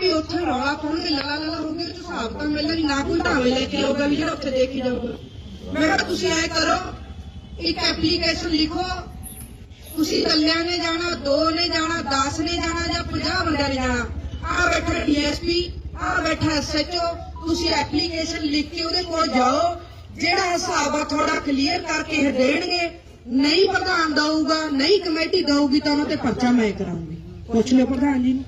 ਵੀ ਉੱਥੇ ਰੌਲਾ ਪਾਉਣਗੇ ਲਾ ਲਾ ਹੋਗੇ ਉਹ ਹਿਸਾਬ ਤਾਂ ਮਿਲਣਾ ਨਹੀਂ ਨਾ ਕੋਈ ਢਾਵੇ ਲੈ ਕੇ ਆਊਗਾ ਵੀ ਜਿਹੜਾ ਉੱਥੇ ਦੇਖੀ ਜਾਊਗਾ। ਮੈਂ ਕਿਹਾ ਤੁਸੀਂ ਐ ਕਰੋ, ਇੱਕ ਐਪਲੀਕੇਸ਼ਨ ਲਿਖੋ, ਤੁਸੀਂ ਇਕੱਲਿਆਂ ਨੇ ਜਾਣਾ, ਦੋ ਨੇ ਜਾਣਾ 10 ਨੇ ਜਾਣਾ ਜਾਂ 50 ਬੰਦਿਆਂ ਨੇ ਜਾਣਾ ਆ ਬੈਠਾ ਡੀਐਸਪੀ ਆ ਬੈਠਾ ਐਸਐਚਓ, ਤੁਸੀਂ ਐਪਲੀਕੇਸ਼ਨ ਲਿਖ ਕੇ ਉਹਦੇ ਕੋਲ ਜਾਓ, ਜਿਹੜਾ ਹਿਸਾਬ ਆ ਤੁਹਾਡਾ ਕਲੀਅਰ ਕਰਕੇ ਇਹ ਦੇਣਗੇ। ਨਹੀਂ ਪ੍ਰਧਾਨ ਦਊਗਾ, ਨਹੀਂ ਕਮੇਟੀ ਦਊਗੀ ਤਾਂ ਉਹਨਾਂ ਤੇ ਪਰਚਾ ਮੈਂ ਕਰਾਉਂਗੀ ਪੁੱਛ ਲਿਓ ਪ੍ਰਧਾਨ ਜੀ ਨੂੰ।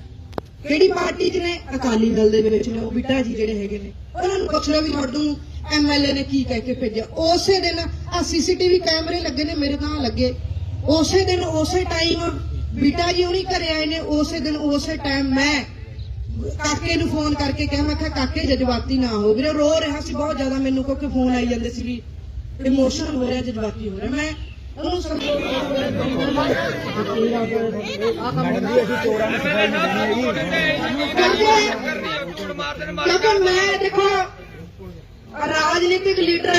ਕਿਹੜੀ ਪਾਰਟੀ 'ਚ ਨੇ? ਅਕਾਲੀ ਦਲ ਦੇ ਵਿੱਚ ਨੇ, ਉਹ ਬਿੱਟਾ ਜੀ ਜਿਹੜੇ ਹੈਗੇ ਨੇ। ਉਹਨਾਂ ਨੂੰ ਪੁੱਛ ਲਓ ਵੀ ਤੁਹਾਨੂੰ ਐਮਐਲਏ ਨੇ ਕੀ ਕਹਿ ਕੇ ਭੇਜਿਆ। ਉਸੇ ਦਿਨ ਆ ਸੀਸੀਟੀਵੀ ਕੈਮਰੇ ਲੱਗੇ ਨੇ, ਮੇਰੇ ਤਾਂ ਲੱਗੇ। ਉਸੇ ਦਿਨ, ਉਸੇ ਟਾਈਮ ਬਿੱਟਾ ਜੀ ਹੁਣੀ ਘਰੇ ਆਏ ਨੇ, ਉਸੇ ਦਿਨ, ਉਸੇ ਟਾਈਮ ਮੈਂ ਕਾਕੇ ਨੂੰ ਫੋਨ ਕਰਕੇ ਕਿਹਾ, ਮੈਂ ਕਿਹਾ, ਕਾਕੇ, ਜਜ਼ਬਾਤੀ ਨਾ ਹੋ ਵੀਰੇ, ਰੋ ਰਿਹਾ ਸੀ ਬਹੁਤ ਜ਼ਿਆਦਾ ਮੈਨੂੰ, ਕਿਉਂਕਿ ਫੋਨ ਆਈ ਜਾਂਦੇ ਸੀ ਵੀ ਇਮੋਸ਼ਨਲ ਹੋ ਰਿਹਾ, ਜਜ਼ਬਾਤੀ ਹੋ ਰਿਹਾ। ਮੈਂ ਕਿਉਂਕਿ ਮੈਂ ਦੇਖੋ ਰਾਜਨੀਤਿਕ ਲੀਡਰ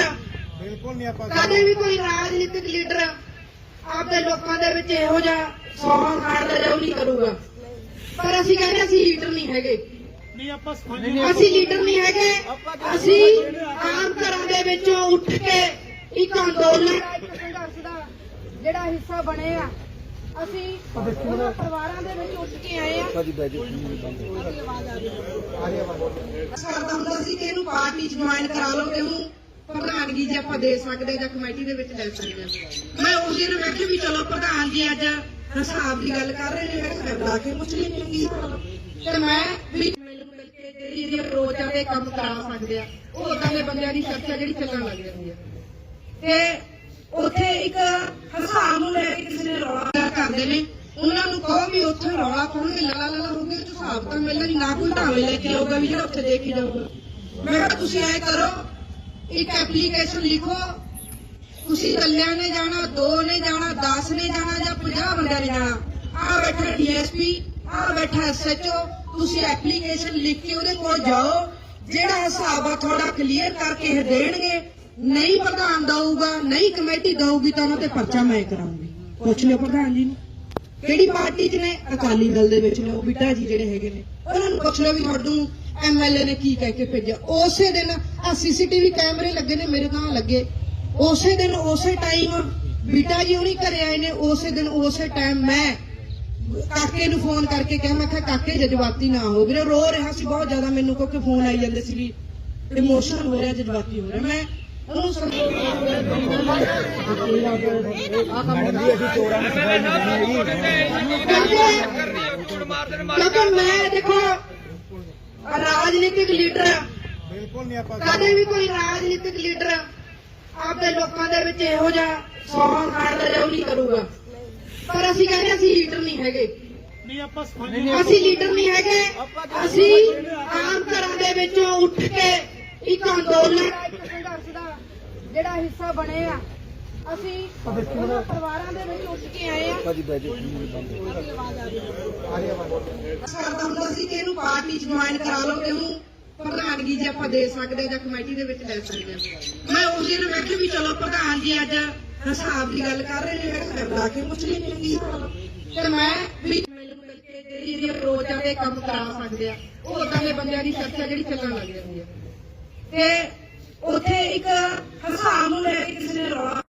ਬਿਲਕੁਲ ਨਹੀਂ ਆਪਾਂ ਕਦੇ ਵੀ ਕੋਈ ਰਾਜਨੀਤਿਕ ਲੀਡਰ ਆਪਦੇ ਲੋਕਾਂ ਦੇ ਵਿੱਚ ਇਹੋ ਜਿਹਾ ਸੌਂ ਖਾਣ ਦਾ ਜਾਉ ਨਹੀਂ ਕਰੂਗਾ। ਪਰ ਅਸੀਂ ਕਹਿੰਦੇ ਅਸੀਂ ਲੀਡਰ ਨਹੀਂ ਹੈਗੇ। ਨਹੀਂ ਆਪਾਂ ਅਸੀਂ ਲੀਡਰ ਨਹੀਂ ਹੈਗੇ। ਅਸੀਂ ਆਮ ਘਰਾਂ ਦੇ ਵਿੱਚੋਂ ਉੱਠ ਕੇ ਇੱਕ ਅੰਦੋਲਨ ਇੱਕ ਸੰਘਰਸ਼ ਦਾ ਜਿਹੜਾ ਹਿੱਸਾ ਬਣੇ ਆ। ਅਸੀਂ ਉਹਨਾਂ ਪਰਿਵਾਰਾਂ ਦੇ ਵਿੱਚ ਉੱਠ ਕੇ ਆਏ ਆ। ਕਰਦਾ ਹੁੰਦਾ ਸੀ ਕਿ ਇਹਨੂੰ ਪਾਰਟੀ 'ਚ ਜੁਆਇਨ ਕਰਾ ਲਓ ਤੇ ਉਹਨੂੰ ਪ੍ਰਧਾਨਗੀ ਜੇ ਆਪਾਂ ਦੇ ਸਕਦੇ ਜਾਂ ਕਮੇਟੀ ਦੇ ਵਿੱਚ ਲੈ ਸਕਦੇ ਹਾਂ। ਮੈਂ ਉਸ ਦਿਨ ਮੈਂ ਕਿਹਾ ਵੀ ਚਲੋ ਪ੍ਰਧਾਨ ਜੀ ਅੱਜ ਹਿਸਾਬ ਦੀ ਗੱਲ ਕਰ ਰਹੇ ਨੇ ਮੈਂ ਬੁਲਾ ਕੇ ਪੁੱਛ ਲਈ ਕੀ ਆ। ਤੇ ਮੈਂ ਵੀ ਮਿਲ ਮਿਲ ਕੇ ਜਿਹੜੀ ਇਹਦੀ ਅਪਰੋਚ ਆ ਤੇ ਕੰਮ ਕਰਾ ਸਕਦੇ ਆ। ਉਹ ਉਦਾਂ ਦੇ ਬੰਦਿਆਂ ਦੀ ਚਰਚਾ ਜਿਹੜੀ ਚੱਲਣ ਲੱਗ ਜਾਂਦੀ ਆ। ਤੇ ਉੱਥੇ ਇੱਕ ਹਿਸਾਬ ਨੂੰ ਲੈ ਕੇ ਕਿਸੇ ਨੇ ਰੌਲਾ ਕਰਦੇ ਨੇ ਉਹਨਾਂ ਨੂੰ ਕਹੋ ਵੀ ਉੱਥੇ ਰੌਲਾ ਪਾਉਣਗੇ ਲਾ ਲਾ ਹੋਗੇ ਉਹ ਹਿਸਾਬ ਤਾਂ ਮਿਲਣਾ ਨਹੀਂ, ਨਾ ਕੋਈ ਢਾਵੇ ਲੈ ਕੇ ਆਊਗਾ ਵੀ ਜਿਹੜਾ ਉੱਥੇ ਦੇਖੀ ਜਾਊਗਾ। ਮੈਂ ਕਿਹਾ, ਤੁਸੀਂ ਐ ਕਰੋ, ਇੱਕ ਐਪਲੀਕੇਸ਼ਨ ਲਿਖੋ। ਤੁਸੀਂ ਕੱਲਿਆਂ ਨੇ ਜਾਣਾ, ਦੋ ਨੇ ਜਾਣਾ 10 ਨੇ ਜਾਣਾ ਜਾਂ 50 ਬੰਦਿਆਂ ਨੇ ਜਾਣਾ। ਆ ਬੈਠਾ ਡੀਐਸਪੀ ਆ ਬੈਠਾ ਐਸਐਚਓ ਤੁਸੀਂ ਐਪਲੀਕੇਸ਼ਨ ਲਿਖ ਕੇ ਉਹਦੇ ਕੋਲ ਜਾਓ। ਜਿਹੜਾ ਹਿਸਾਬ ਆ ਤੁਹਾਡਾ ਕਲੀਅਰ ਕਰਕੇ ਇਹ ਦੇਣਗੇ। ਨਹੀਂ ਪ੍ਰਧਾਨ ਦਊਗਾ, ਨਹੀਂ ਕਮੇਟੀ ਦਊਗੀ ਤਾਂ ਉਹਨਾਂ ਤੇ ਪਰਚਾ ਮੈਂ ਕਰਾਉਂਗੀ ਪੁੱਛ ਲਿਓ ਪ੍ਰਧਾਨ ਜੀ ਨੂੰ। ਕਿਹੜੀ ਪਾਰਟੀ 'ਚ ਨੇ? ਅਕਾਲੀ ਦਲ ਦੇ ਵਿੱਚ ਨੇ, ਉਹ ਬਿੱਟਾ ਜੀ ਜਿਹੜੇ ਹੈਗੇ ਨੇ। ਉਹਨਾਂ ਨੂੰ ਪੁੱਛ ਲਓ ਵੀ ਤੁਹਾਨੂੰ ਐਮਐਲਏ ਨੇ ਕੀ ਕਹਿ ਕੇ ਭੇਜਿਆ। ਉਸੇ ਦਿਨ ਆ ਸੀਸੀਟੀਵੀ ਕੈਮਰੇ ਲੱਗੇ ਨੇ, ਮੇਰੇ ਤਾਂ ਲੱਗੇ। ਉਸੇ ਦਿਨ, ਉਸੇ ਟਾਈਮ ਬਿੱਟਾ ਜੀ ਹੁਣੀ ਘਰੇ ਆਏ ਨੇ, ਉਸੇ ਦਿਨ, ਉਸੇ ਟਾਈਮ ਮੈਂ ਕਾਕੇ ਨੂੰ ਫੋਨ ਕਰਕੇ ਕਿਹਾ, ਮੈਂ ਕਿਹਾ, ਕਾਕੇ ਜਜ਼ਬਾਤੀ ਨਾ ਹੋ ਵੀਰੇ, ਰੋ ਰਿਹਾ ਸੀ ਬਹੁਤ ਜ਼ਿਆਦਾ ਮੈਨੂੰ, ਕਿਉਂਕਿ ਫੋਨ ਆਈ ਜਾਂਦੇ ਸੀ ਵੀ ਇਮੋਸ਼ਨਲ ਹੋ ਰਿਹਾ ਜਜ਼ਬਾਤੀ ਹੋ ਰਿਹਾ। ਮੈਂ ਜੀ ਕਿਉਂਕਿ ਮੈਂ ਦੇਖੋ ਰਾਜਨੀਤਿਕ ਲੀਡਰ ਬਿਲਕੁਲ ਨਹੀਂ ਆਪਾਂ ਕਦੇ ਵੀ ਕੋਈ ਰਾਜਨੀਤਿਕ ਲੀਡਰ ਆਪਦੇ ਲੋਕਾਂ ਦੇ ਵਿੱਚ ਇਹੋ ਜਿਹਾ ਸੌਂ ਖਾਣ ਦਾ ਜਾਉ ਨਹੀਂ ਕਰੂਗਾ। ਪਰ ਅਸੀਂ ਕਹਿੰਦੇ ਅਸੀਂ ਲੀਡਰ ਨਹੀਂ ਹੈਗੇ। ਨਹੀਂ ਆਪਾਂ ਅਸੀਂ ਲੀਡਰ ਨਹੀਂ ਹੈਗੇ। ਅਸੀਂ ਆਮ ਘਰਾਂ ਦੇ ਵਿੱਚੋਂ ਉੱਠ ਕੇ ਇੱਕ ਅੰਦੋਲਨ ਜਿਹੜਾ ਹਿੱਸਾ ਬਣੇ ਆ ਅਸੀਂ ਉਹਨਾਂ ਪਰਿਵਾਰਾਂ ਦੇ ਵਿੱਚ ਉੱਠ ਕੇ ਆਏ ਆ। ਕਰਦਾ ਹੁੰਦਾ ਸੀ ਕਿ ਇਹਨੂੰ ਪਾਰਟੀ 'ਚ ਜੁਆਇਨ ਕਰਾ ਲਓ ਤੇ ਉਹਨੂੰ ਪ੍ਰਧਾਨਗੀ ਜੇ ਆਪਾਂ ਦੇ ਸਕਦੇ ਜਾਂ ਕਮੇਟੀ ਦੇ ਵਿੱਚ ਲੈ ਸਕਦੇ ਮੈਂ ਉਸ ਦਿਨ ਮੈਂ ਕਿਹਾ ਵੀ ਚਲੋ ਪ੍ਰਧਾਨ ਜੀ ਅੱਜ ਹਿਸਾਬ ਦੀ ਗੱਲ ਕਰ ਰਹੇ ਨੇ ਮੈਂ ਕਿਹਾ ਬੁਲਾ ਕੇ ਕੀ ਹਿਸਾਬ ਆ। ਤੇ ਮੈਂ ਵੀ ਜਿਹੜੀ ਇਹਦੀ ਅਪਰੋਚ ਆ ਤੇ ਕੰਮ ਕਰਾ ਸਕਦੇ ਆ ਉਹ ਉਦਾਂ ਦੇ ਬੰਦਿਆਂ ਦੀ ਚਰਚਾ ਜਿਹੜੀ ਚੱਲਣ ਲੱਗ ਜਾਂਦੀ ਆ ਤੇ ਉੱਥੇ ਇੱਕ ਹਿਸਾਬ ਨੂੰ ਲੈ ਕੇ ਕਿਸੇ ਨੇ ਰੌਲਾ